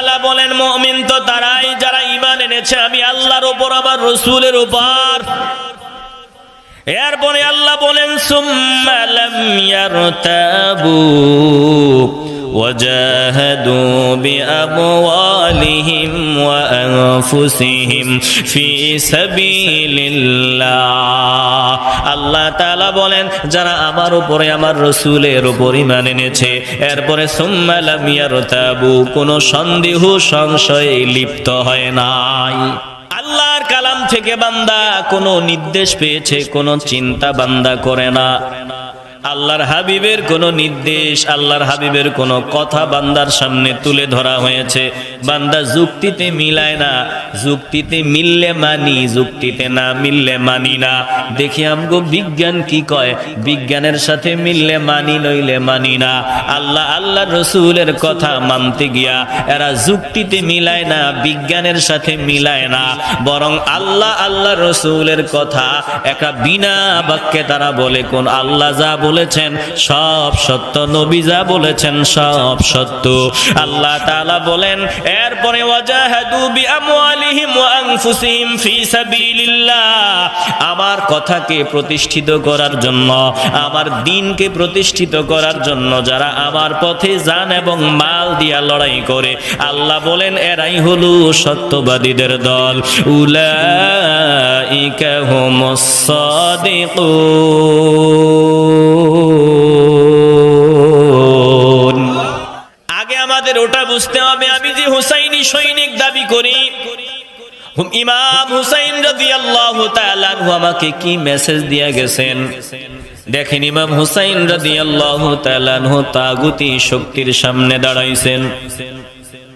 তাআলা বলেন, মুমিন তো তারাই, যারা ঈমান এনেছে। আমি আল্লাহর উপর, আমার রসুলের উপর। এরপরে আল্লাহ বলেন সুম্মালাম লাম وجاهدوا بأموالهم وأنفسهم في سبيل الله আল্লাহ তাআলা বলেন যারা আমার উপরে আমার রসুলের উপর ঈমান এনেছে এরপরে সুম্মা লাম ইয়ারতাবু কোনো সন্দেহ সংশয়ে লিপ্ত হয় নাই আল্লাহর কালাম থেকে বান্দা কোনো নির্দেশ পেয়েছে কোনো চিন্তা বান্দা করে না আল্লাহর হাবিবের কোনো নির্দেশ, আল্লাহর হাবিবের কোনো কথা বান্দার সামনে তুলে ধরা হয়েছে। বান্দা যুক্তিতে মিলায় না, যুক্তিতে মিললে মানি, যুক্তিতে না মিললে মানি না। দেখি আমগো বিজ্ঞান কি কয়, বিজ্ঞানের সাথে মিললে মানি, নইলে মানি না। আল্লাহ আল্লাহ রসুলের কথা মানতে গিয়া এরা যুক্তিতে মিলায় না, বিজ্ঞানের সাথে মিলায় না। বরং আল্লাহ আল্লাহ রসুলের কথা একটা বিনা বাক্যে তারা বলে, কোন আল্লাহ যা বলেছেন, সব সত্য, নবী যা বলেছেন সব সত্য। আল্লাহ তাআলা বলেন, এরপরে ওয়াজাহাদু বিআমওয়ালিহিম ওয়া আনফুসিহিম ফি সাবিলিল্লাহ। আমার কথাকে প্রতিষ্ঠিত করার জন্য, আমার দিনকে প্রতিষ্ঠিত করার জন্য যারা আমার পথে যান এবং মাল দিয়া লড়াই করে, আল্লাহ বলেন, এরাই হলো সত্যবাদীদের দল। উলাইকা হুমুস সাদিকুন। বুঝতে হবে, আমি যে হুসাইনি সৈনিক দাবি করি। ইমাম হুসাইন রাজি আল্লাহ আমাকে কি মেসেজ দিয়ে গেছেন? দেখেন, ইমাম হুসাইন রাজি আল্লাহ তাগুতি শক্তির সামনে দাঁড়াইছেন।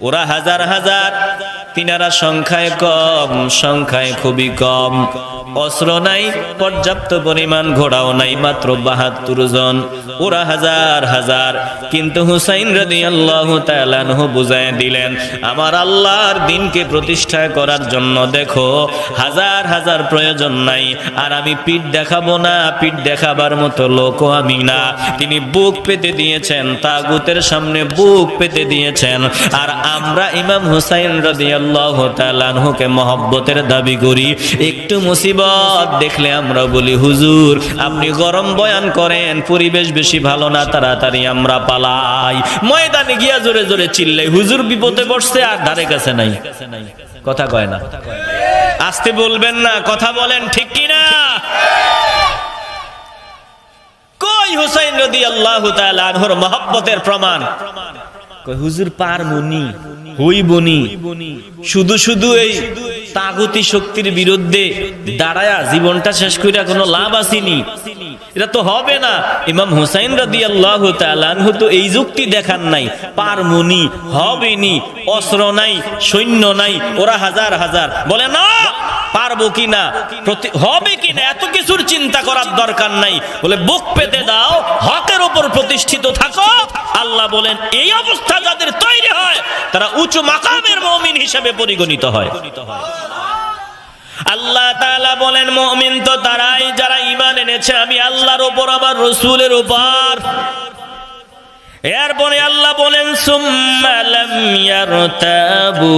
ওরা হাজার হাজার তিনারা সংখ্যায় কম, সংখ্যায় খুবই কম। অস্ত্র নাই, পর্যাপ্ত পরিমাণ ঘোড়াও নাই, মাত্র বাহাত্তর জন। ওরা হাজার হাজার। কিন্তু হুসাইন রদি আল্লাহ তালানহ বুঝাই দিলেন, আমার আল্লাহর দিনকে প্রতিষ্ঠা করার জন্য দেখো, হাজার হাজার প্রয়োজন নাই। আর আমি পিঠ দেখাবো না, পিঠ দেখাবার মতো লোকও আমি না। তিনি বুক পেতে দিয়েছেন, তাগুতের সামনে বুক পেতে দিয়েছেন। আর আমরা ইমাম হুসাইন রাদিয়াল্লাহু আনহুকে মহব্বতের দাবি করি। একটু মুসিবত দেখলে আমরা বলি, হুজুর, আপনি গরম বয়ান করেন, পরিবেশ বেশি ভালো না, তাড়াতাড়ি আমরা পালাই। ময়দানে গিয়া জোরে জোরে চিল্লাই, হুজুর, বিপদে পড়ছে আর ধারে কাছে নাই। কথা কয় না। আসতে বলবেন না, কথা বলেন ঠিক কি না কই হুসাইন রদি আল্লাহ মহব্বতের প্রমাণ? হুজুর পার মনি হই শুধু শুধু এই তাগতি শক্তির বিরুদ্ধে দাঁড়ায়া জীবনটা শেষ কোনো লাভ আসেনি। এটা তো হবে না। ইমাম হুসাইন আল্লাহ তো এই যুক্তি দেখান নাই। হবেনি, অস্ত্র নাই, সৈন্য নাই, ওরা হাজার হাজার। বলে, না, পারব কি না? প্রতি- হবে কি না? এত কিছুর চিন্তা করার দরকার নাই। বলে, বুক পেতে দাও, হকের উপর প্রতিষ্ঠিত থাকো। আল্লাহ বলেন এই অবস্থা যাদের তৈরি হয় তারা উঁচু মাকামের মমিন হিসেবে পরিগণিত হয় আল্লাহ তাআলা বলেন মুমিন তো তারাই যারা ঈমান এনেছে আমি আল্লাহর উপর আমার রসুলের উপর এরপরে আল্লাহ বলেন সুম্মা লাম ইয়ারতাবু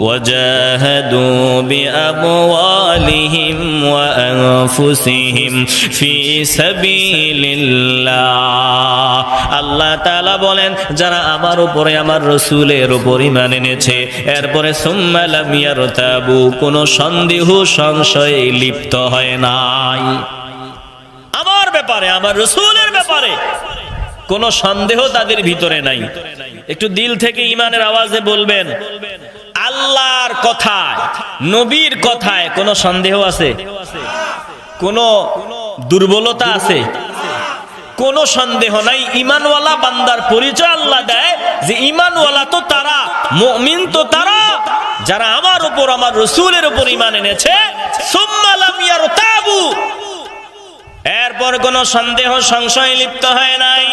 وجاهدوا بأموالهم وأنفسهم في سبيل الله আল্লাহ তাআলা বলেন, যারা আমার উপরে আমার রসুলের উপর ইমান এনেছে, এরপরে সুম্মা লাম ইয়ারতাবু, কোনো সন্দেহ, সংশয়ে লিপ্ত হয় নাই। আমার ব্যাপারে, আমার রসুলের ব্যাপারে কোনো সন্দেহ তাদের ভিতরে নাই। একটু দিল থেকে ইমানের আওয়াজে বলবেন, আল্লাহর কথায়, নবীর কথায় কোনো সন্দেহ আছে? কোনো দুর্বলতা আছে? কোনো সন্দেহ নাই। ইমানওয়ালা বান্দার পরিচয় আল্লাহ দেয় যে ইমানওয়ালা তো তারা, মুমিন তো তারা। যারা আমার উপর, আমার রসুলের উপর ইমান এনেছে এরপর কোন সন্দেহ, সংশয় লিপ্ত হয় নাই।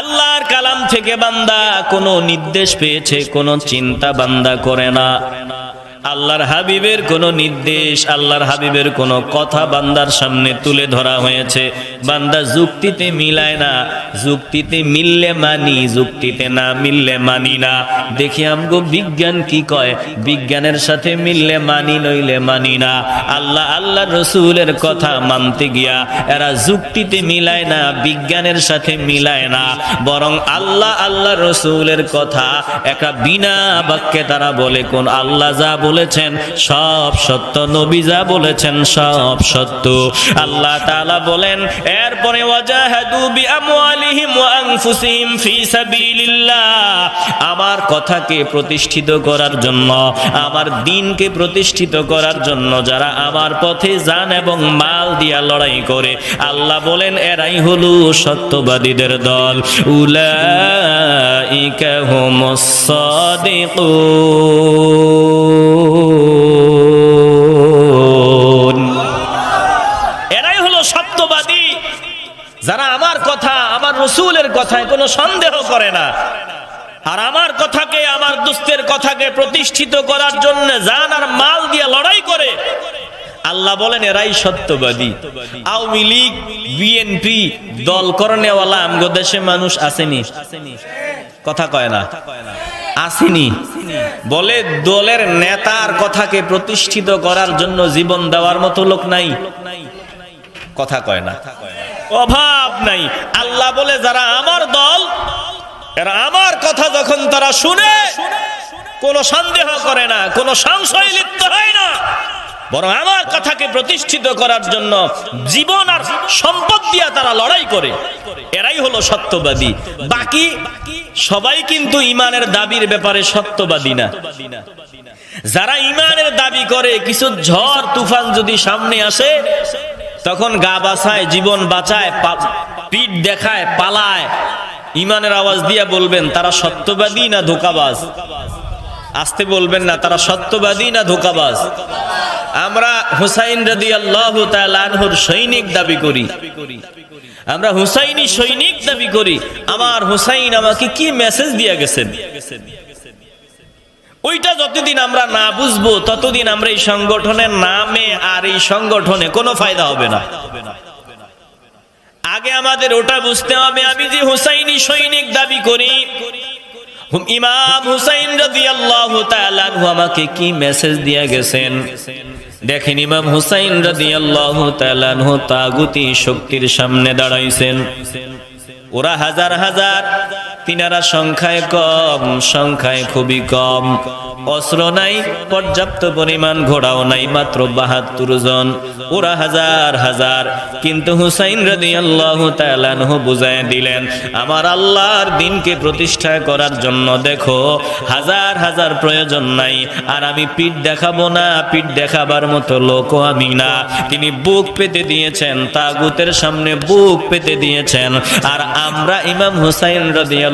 আল্লাহর কালাম থেকে বান্দা কোনো নির্দেশ পেয়েছে, কোনো চিন্তা বান্দা করে না। আল্লাহর হাবিবের কোনো নির্দেশ, আল্লাহর হাবিবের কোনো কথা বান্দার সামনে তুলে ধরা হয়েছে। বান্দা যুক্তিতে মিলায় না, যুক্তিতে মিললে মানি, যুক্তিতে না মিললে মানি না। দেখি আমগো বিজ্ঞান কি কয়, বিজ্ঞানের সাথে মিললে মানি, নইলে মানি না। আল্লাহ আল্লাহ রসুলের কথা মানতে গিয়া এরা যুক্তিতে মিলায় না, বিজ্ঞানের সাথে মিলায় না। বরং আল্লাহ আল্লাহ রসুলের কথা একটা বিনা বাক্যে তারা বলে, কোন আল্লাহ যা বলেছেন, সব সত্য, নবী যা বলেছেন সব সত্য। আল্লাহ তাআলা বলেন, এরপরে ওয়াজাহাদু বিআমওয়ালিহিম ওয়া আনফুসিহিম ফি সাবিলিল্লাহ। আমার কথাকে প্রতিষ্ঠিত করার জন্য, আমার দিনকে প্রতিষ্ঠিত করার জন্য যারা আমার পথে যান এবং মাল দিয়া লড়াই করে, আল্লাহ বলেন, এরাই হলো সত্যবাদীদের দল। উলাইকা হুমুস সাদিকুন। এরাই হলো সত্যবাদী। যারা আমার কথা, আমার রসুলের কথায় কোনো সন্দেহ করে না। আর আমার কথাকে, আমার দুস্থের কথাকে প্রতিষ্ঠিত করার জন্য জান আর মাল দিয়ে লড়াই করে, আল্লাহ বলেন এরাই সত্যবাদী। আওয়ামী লীগ, বিএনপি দল করণেওয়ালা আমগো দেশে মানুষ আসেনি। কথা কয় না। আসেনি। বলে দলের নেতার কথাকে প্রতিষ্ঠিত করার জন্য জীবন দেওয়ার মতো লোক নাই। কথা কয় না। অভাব নাই। আল্লাহ বলে, যারা আমার দল, এরা আমার কথা যখন তারা শুনে, কোনো সন্দেহ করে না, কোনো সংশয় লিপ্ত হয় না। বরং আমার কথাকে প্রতিষ্ঠিত করার জন্য জীবন আর সম্পদ দিয়া তারা লড়াই করে। এরাই হলো সত্যবাদী। বাকি সবাই কিন্তু ইমানের দাবির ব্যাপারে সত্যবাদী না। যারা ইমানের দাবি করে, কিছু ঝড়, তুফান যদি সামনে আসে, তখন গা বাছায়, জীবন বাঁচায় পিঠ দেখায়, পালায়। ইমানের আওয়াজ দিয়ে বলবেন, তারা সত্যবাদী না ধোকাবাজ? আসতে বলবেন, না, তারা সত্যবাদী না ধোকাবাজ? আমরা হুসাইন রাদি আল্লাহ তালানহুর সৈনিক দাবি করি। আমরা হুসাইনি সৈনিক দাবি করি। আমার হুসাইন আমাকে কি মেসেজ দিয়ে গেছেন? ওইটা যতদিন আমরা না বুঝব, ততদিন আমরা এই সংগঠনের নামে আর এই সংগঠনে কোনো ফায়দা হবে না। আগে আমাদের ওটা বুঝতে হবে। আমি যে হুসাইনি সৈনিক দাবি করি ইমাম হুসাইন রাদিয়াল্লাহু তাআলা আমাকে কি মেসেজ দিয়ে গেছেন? দেখেন, ইমাম হুসাইন রাদিয়াল্লাহু তাআলা তাগুতি শক্তির সামনে দাঁড়াইছেন। ওরা হাজার হাজার তিনারা সংখ্যায় কম, সংখ্যায় খুবই কম। অস্ত্র নাই, পর্যাপ্ত পরিমাণ ঘোড়াও নাই, মাত্র বাহাত্তর জন। ওরা হাজার হাজার। কিন্তু হুসাইন রাদি আল্লাহ তালানহু বুঝাই দিলেন, আমার আল্লাহর দিনকে প্রতিষ্ঠা করার জন্য দেখো, হাজার হাজার প্রয়োজন নাই। আর আমি পিঠ দেখাবো না, পিঠ দেখাবার মতো লোকও আমি না। তিনি বুক পেতে দিয়েছেন, তাগুতের সামনে বুক পেতে দিয়েছেন। আর আমরা ইমাম হুসাইন রাদিয়াল্লাহু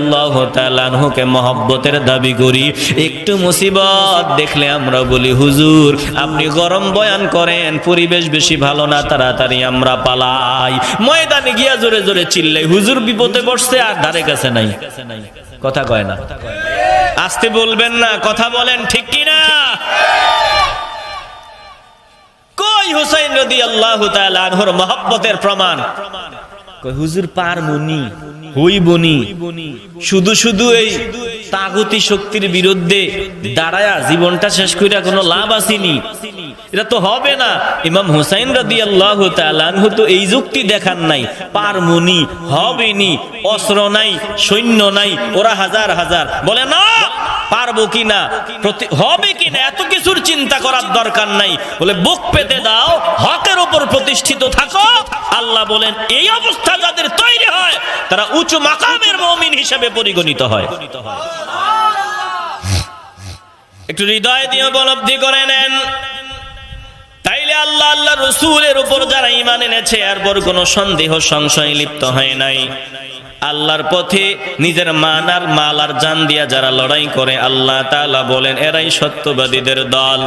আনহুকে মহব্বতের দাবি করি। একটু মুসিবত দেখলে আমরা বলি, হুজুর, আপনি গরম বয়ান করেন, পরিবেশ বেশি ভালো না, তাড়াতাড়ি আমরা পালাই। ময়দানে গিয়া জোরে জোরে চিল্লাই, হুজুর, বিপদে পড়ছে, আর ধারে কাছে নাই। কথা কয় না। আসতে বলবেন না, কথা বলেন ঠিক কই হুসাইন রদি আল্লাহ মহব্বতের প্রমাণ? হুজুর পার মুনি হই বনি শুধু শুধু এই তাগতি শক্তির বিরুদ্ধে দাঁড়ায়া জীবনটা শেষ কইরা কোনো লাভ আসেনি। এটা তো হবে না। ইমাম হুসাইন রাদি আল্লাহ তো এই যুক্তি দেখান নাই পার মুনি হবেনি, অস্ত্র নাই, সৈন্য নাই, ওরা হাজার হাজার। বলে, না! পারব কি না হবে কি না এত কিছুর চিন্তা করার দরকার নাই। বলে, বুক পেতে দাও, হকের উপর প্রতিষ্ঠিত থাকো। আল্লাহ বলেন, এই অবস্থা যাদের তৈরি হয়, তারা উঁচু মাকামের মমিন হিসেবে পরিগণিত হয়। একটু হৃদয় দিয়ে উপলব্ধি করে নেন। তাইলে আল্লাহ আল্লাহ রসুলের উপর যারা ইমান এনেছে, এরপর কোনো সন্দেহ, সংশয় লিপ্ত হয় নাই। আল্লাহর পথে নিজের মান আর মাল আর জান দিয়া যারা লড়াই করে, আল্লাহ তালা বলেন, এরাই সত্যবাদীদের দল।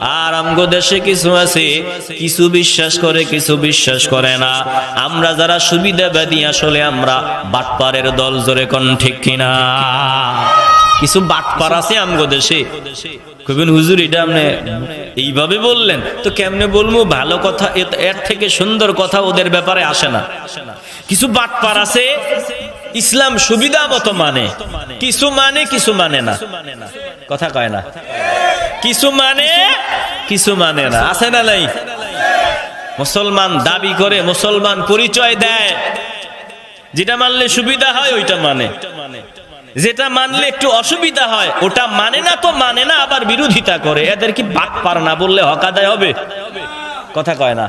আর আমগো দেশে কিছু আছে, কিছু বিশ্বাস করে, কিছু বিশ্বাস করে না। আমরা যারা সুবিধাবাদী, আসলে আমরা বাটপারের দল, জোরে কোন ঠিক কিনা? কিছু বাটপার আছে আমগো দেশে। কবিন হুজুর, এটা আপনি এইভাবে বললেন, তো কেমনে বলব? ভালো কথা এর থেকে সুন্দর কথা ওদের ব্যাপারে আসে না। কিছু বাটপার আছে, ইসলাম সুবিধা মতো মানে। কিছু মানে কিছু মানে না। কথা কয় না। কিছু মানে কিছু মানে না। আছে না নাই? মুসলমান দাবি করে, মুসলমান পরিচয় দেয়। যেটা মানলে সুবিধা হয়, ওইটা মানে। যেটা মানলে একটু অসুবিধা হয়, ওটা মানে না তো মানে না, আবার বিরোধিতা করে। এদের কি বাক পার না বললে হকাদায় হবে? কথা কয় না।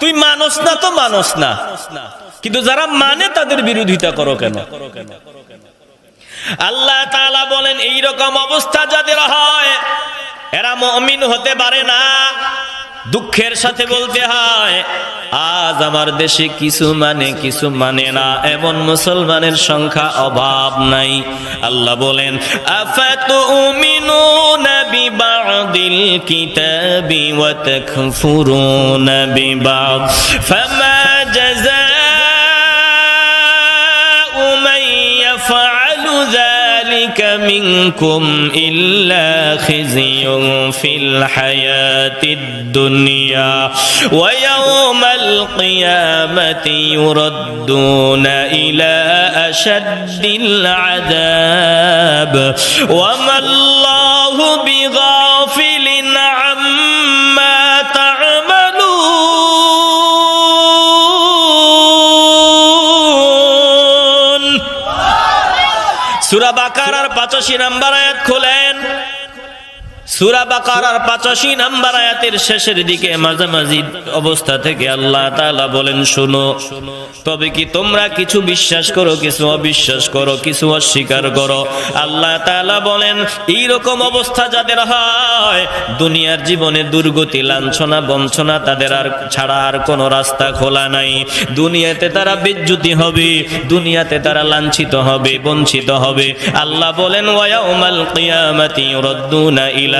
তুই মানস না তো মানস না। কিন্তু যারা মানে তাদের বিরোধিতা করো কেন? আল্লাহ তাআলা বলেন এই রকম অবস্থা যাদের হয়, এরা মমিন হতে পারে না। দুঃখের সাথে বলতে হয়, আজ আমার দেশে কিছু মানে কিছু মানে না। এমন মুসলমানের সংখ্যা অভাব নাই। আল্লাহ বলেন, আফাতুমিনুনা বিবাদিল কিতাবি ওয়া তাকফুরুনা ফামা জাযাউ ذلك منكم إلا خزي في الحياة الدنيا ويوم القيامة يردون إلى أشد العذاب وما الله بغافل সুরা বাকারার পাঁচাশি নাম্বার আয়াত খোলেন। সুরা বাকারার পাঁচাশি নাম্বার আয়াতের শেষের দিকে মাঝামাঝি অবস্থা থেকে আল্লাহ তাআলা বলেন, শুনো। তবে কি তোমরা কিছু বিশ্বাস করো, কিছু অবিশ্বাস করো, কিছু অস্বীকার করো? আল্লাহ বলেন অবস্থা যাদের হয়, দুনিয়ার জীবনে দুর্গতি, লাঞ্ছনা, বঞ্চনা তাদের আর ছাড়া আর কোনো রাস্তা খোলা নাই। দুনিয়াতে তারা বিদ্যুতি হবে, দুনিয়াতে তারা লাঞ্ছিত হবে, বঞ্চিত হবে। আল্লাহ বলেন ওয়াউমাল কিয়ামাতি ইউরাদ্দুনা ইলা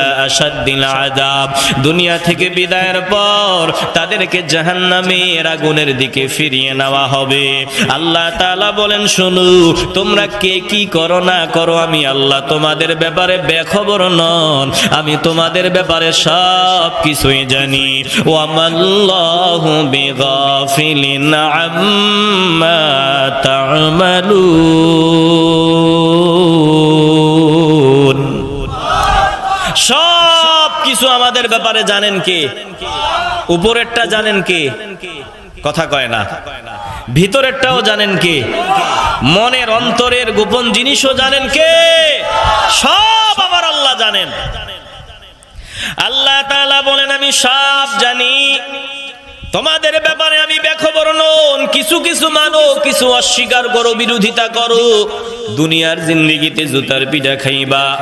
আযাব। দুনিয়া থেকে বিদায়ের পর তাদেরকে জাহান্নামের আগুনের দিকে ফিরিয়ে নেওয়া হবে। আল্লাহ তাআলা বলেন, শুনো, তোমরা কে কি করো না করো, আমি আল্লাহ তোমাদের ব্যাপারে বেখবর নন। আমি তোমাদের ব্যাপারে সব কিছুই জানি ওয়ামাল্লাহু বিগাফিলিন আম্মা তা'মালুন। কিছু আমাদের ব্যাপারে জানেন কে? উপরেরটা জানেন কে? কথা কয় না। ভিতরেরটাও জানেন কে? মনের অন্তরের গোপন জিনিসও জানেন কে? সব আমার আল্লাহ জানেন। আল্লাহ তাআলা বলেন, আমি সব জানি। তোমাদের ব্যাপারে আমি বেখবর নন। কিছু কিছু মানো, কিছু অস্বীকার করো, বিরোধিতা করো। দুনিয়ার জিন্দিগিতে জুতার পিঠা খাইবা।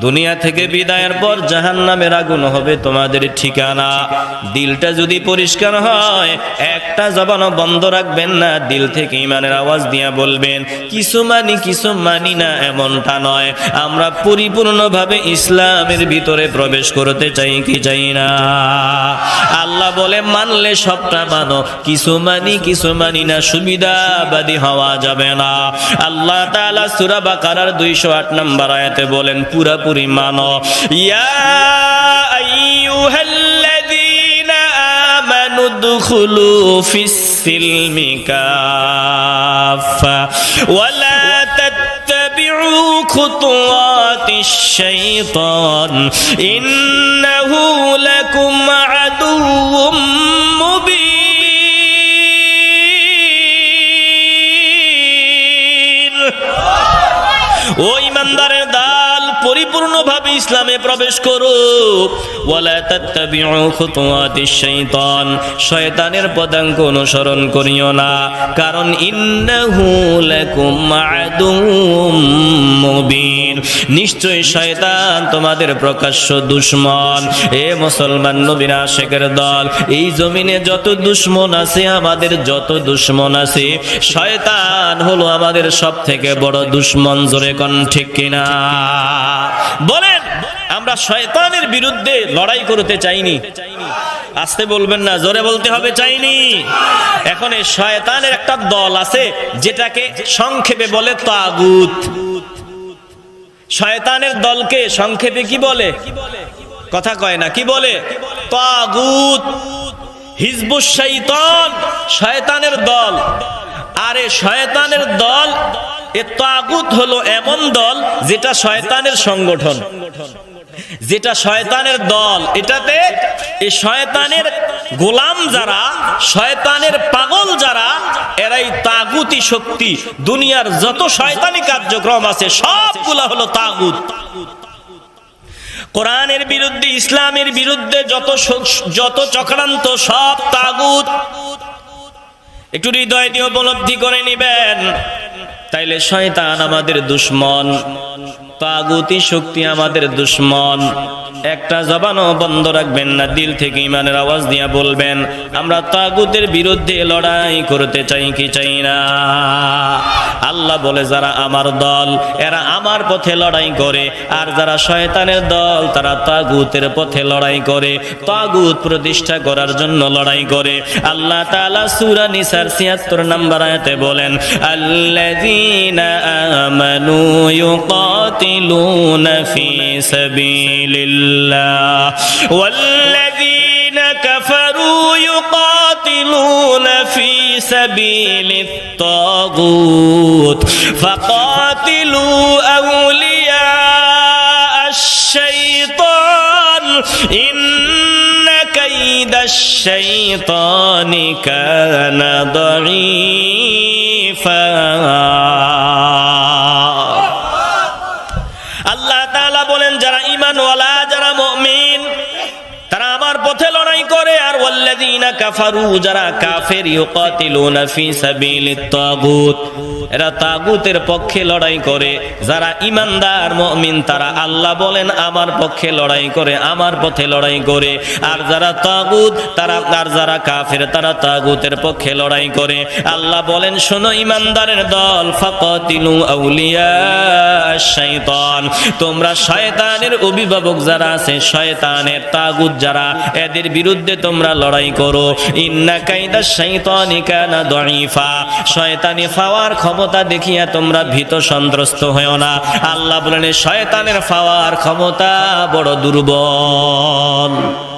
দুনিয়া থেকে বিদায়ের পর জাহান নামের আগুন হবে তোমাদের ঠিকানা। দিলটা যদি পরিষ্কার হয়, একটা জবানও বন্ধ রাখবেন না। দিল থেকে ইমানের আওয়াজ দিয়া বলবেন, কিছু মানি কিছু মানি না, এমনটা নয়। আমরা পরিপূর্ণভাবে ইসলামের ভিতরে প্রবেশ করতে চাই, কি চাই না? আল্লাহ বলে, মানলে সবটা মানো। কিছু মানি কিছু মানি না, সুবিধাবাদী হওয়া যাবে না। আল্লাহ তাআলা সূরা বাকারার 208 নম্বর আয়াতে বলেন পুরাপুরি পরিমাণ। ইয়া আইয়ুহাল্লাযীনা আমানু দুখুলু ফিস সিলমি কাফা ওয়া লা তাত্তাবিউ খুতুওয়াতিশ শাইতান ইন্নাহু লাকুম আদুউম পরিপূর্ণভাবে ইসলামে প্রবেশ করো শয়তানের পদাঙ্ক অনুসরণ করিও না, কারণ নিশ্চয় শয়তান তোমাদের প্রকাশ্য দুশমন। এ মুসলমান নবীর আশেকের দল, এই জমিনে যত দুশমন আছে, আমাদের যত দুশমন আছে, শয়তান হলো আমাদের সব থেকে বড় দুশমন, জোরে কোন ঠিক কিনা? বলেন! আমরা শয়তানের বিরুদ্ধে লড়াই করতে চাইনি। আসতে বলবেন না, জোরে বলতে হবে চাইনি। এখন এই শয়তানের একটা দল আছে, যেটাকে সংক্ষেপে বলে তাগুত। শয়তানের দলকে সংক্ষেপে কি বলে? কথা কয় না, কি বলে? তাগুত। হিজবুস শৈতান শয়তানের দল। আরে শয়তানের দল, এ তাগুত হলো এমন দল যেটা শয়তানের সংগঠন। যেটা শয়তানের দল, এটাতে এই শয়তানের গোলাম যারা, শয়তানের পাগল যারা, এরাই তাগুতি শক্তি। দুনিয়ার যত শয়তানি কার্যক্রম আছে, সবগুলা হলো তাগুত। কোরআনের বিরুদ্ধে, ইসলামের বিরুদ্ধে যত যত চক্রান্ত, সব তাগুত। একটু হৃদয় দিয়ে উপলব্ধি করে নিবেন। তাইলে শয়তান আমাদের দুশ্মন। তাগুতি শক্তি আমাদের দুশ্মন। একটা জবানও বন্ধ রাখবেন না, দিল থেকে ইমানের আওয়াজ দিয়ে বলবেন, আমরা তাগুতের বিরুদ্ধে লড়াই করতে চাই কি চাই না? আল্লাহ বলে, যারা আমার দল, এরা আমার পথে লড়াই করে, আর যারা শয়তানের দল, তারা তাগুতের পথে লড়াই করে, তাগুত প্রতিষ্ঠা করার জন্য লড়াই করে। আল্লাহ তাআলা সূরা নিসার 76 নম্বর আয়াতে বলেন, আল্লাযীনা আমানু يقاتلون في سبيل الله. والذين كفروا يقاتلون في سبيل الطاغوت. فقاتلوا أولياء الشيطان. إن كيد الشيطان كان ضعيفا. যারা ঈমানওয়ালা যারা মুমিন আমার পথে লড়াই করে, আর ওয়াল্লাযীনা কাফারু, যারা কাফের, ইউকাতিলুনা ফি সাবিলিত তাগুত, এরা তাগুতের পক্ষে লড়াই করে। যারা ইমানদার মুমিন, তারা আল্লাহ বলেন, আমার পক্ষে লড়াই করে, আমার পথে লড়াই করে। আর যারা তাগুত, তারা, আর যারা কাফের, তারা তাগুতের পক্ষে লড়াই করে। আল্লাহ বলেন, শোনো ইমানদারের দল, ফাকাতিলু আউলিয়া শয়তান তোমরা শয়তানের অভিভাবক যারা আছে, শয়তানের তাগুত যারা এদের বিরুদ্ধে তোমরা লড়াই করো। ইন্না কাইদা শৈতানি কানা দঈফা। শয়তানি ফাওয়ার ক্ষমতা দেখিয়া তোমরা ভীত সন্ত্রস্ত হয়েও না। আল্লাহ বলেন, শয়তানের ফাওয়ার ক্ষমতা বড় দুর্বল।